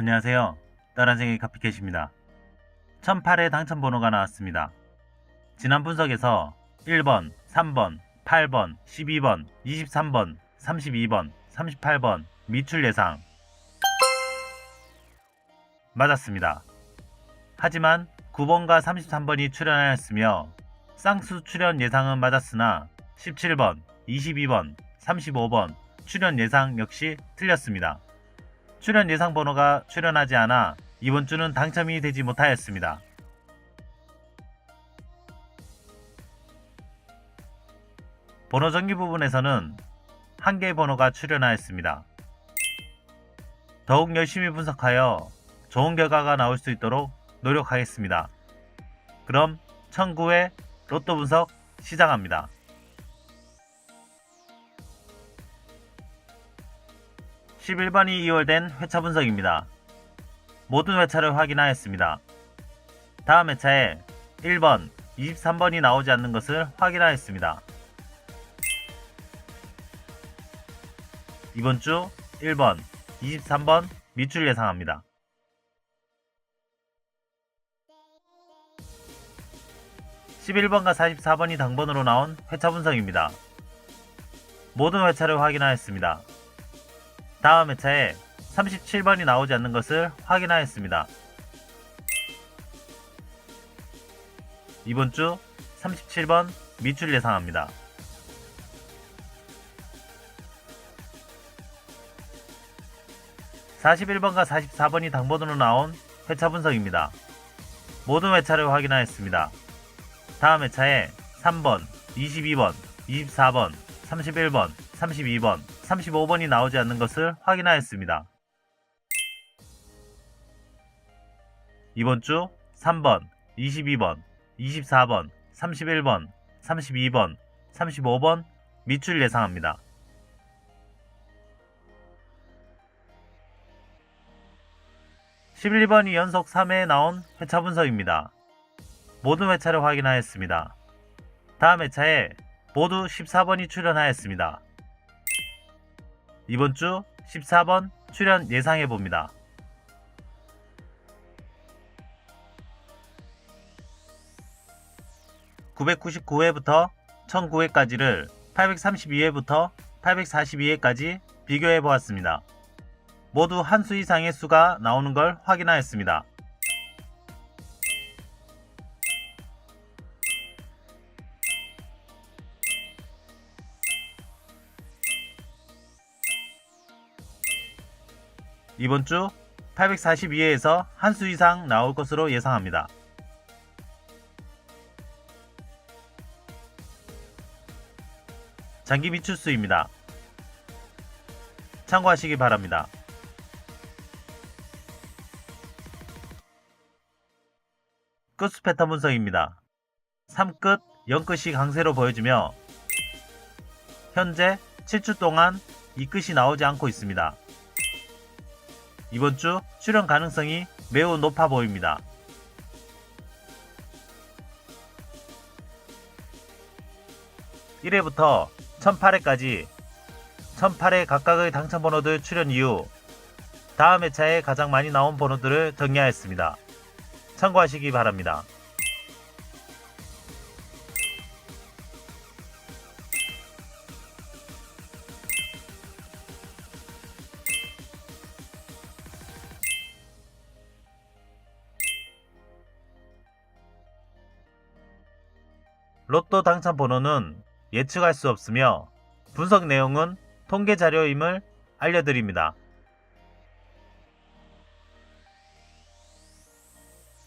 안녕하세요. 따란쟁이 카피캣입니다. 1008의 당첨 번호가 나왔습니다. 지난 분석에서 1번, 3번, 8번, 12번, 23번, 32번, 38번 미출 예상 맞았습니다. 하지만 9번과 33번이 출연하였으며 쌍수 출연 예상은 맞았으나 17번, 22번, 35번 출연 예상 역시 틀렸습니다. 출연 예상 번호가 출연하지 않아 이번 주는 당첨이 되지 못하였습니다. 번호 정리 부분에서는 한 개의 번호가 출연하였습니다. 더욱 열심히 분석하여 좋은 결과가 나올 수 있도록 노력하겠습니다. 그럼 1009회 로또 분석 시작합니다. 11번이 2월된 회차 분석입니다. 모든 회차를 확인하였습니다. 다음 회차에 1번, 23번이 나오지 않는 것을 확인하였습니다. 이번 주 1번, 23번 밑줄 예상합니다. 11번과 44번이 당번으로 나온 회차 분석입니다. 모든 회차를 확인하였습니다. 다음 회차에 37번이 나오지 않는 것을 확인하였습니다. 이번 주 37번 밑줄 예상합니다. 41번과 44번이 당번으로 나온 회차 분석입니다. 모든 회차를 확인하였습니다. 다음 회차에 3번, 22번, 24번, 31번, 32번, 35번이 나오지 않는 것을 확인하였습니다. 이번 주 3번, 22번, 24번, 31번, 32번, 35번 밑줄 예상합니다. 11번이 연속 3회에 나온 회차 분석입니다. 모든 회차를 확인하였습니다. 다음 회차에 모두 14번이 출연하였습니다. 이번 주 14번 출연 예상해 봅니다. (999회부터) (1009회까지를) (832회부터) (842회까지) 비교해 보았습니다. 모두 한 수 이상의 수가 나오는 걸 확인하였습니다. 이번 주 842회에서 한 수 이상 나올 것으로 예상합니다. 장기 미출수입니다. 참고하시기 바랍니다. 끝수 패턴 분석입니다. 3끝, 0끝이 강세로 보여주며 현재 7주 동안 이 끝이 나오지 않고 있습니다. 이번 주 출현 가능성이 매우 높아 보입니다. (1회부터) (1008회까지) (1008회) 각각의 당첨 번호들 출현 이후 다음 회차에 가장 많이 나온 번호들을 정리하였습니다. 참고하시기 바랍니다. 로또 당첨 번호는 예측할 수 없으며 분석 내용은 통계 자료임을 알려드립니다.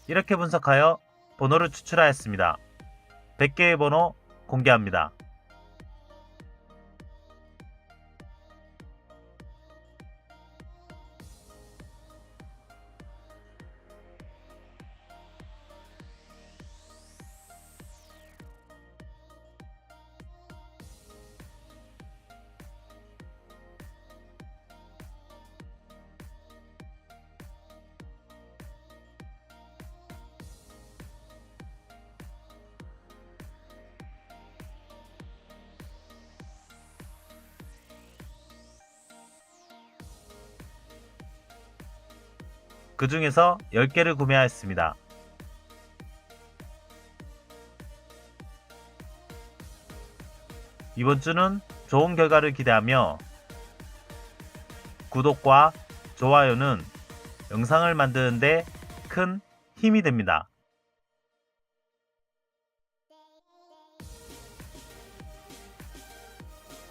이렇게 분석하여 번호를 추출하였습니다. 100개의 번호 공개합니다. 그 중에서 10개를 구매하였습니다. 이번 주는 좋은 결과를 기대하며 구독과 좋아요는 영상을 만드는데 큰 힘이 됩니다.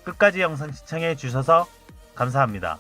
끝까지 영상 시청해 주셔서 감사합니다.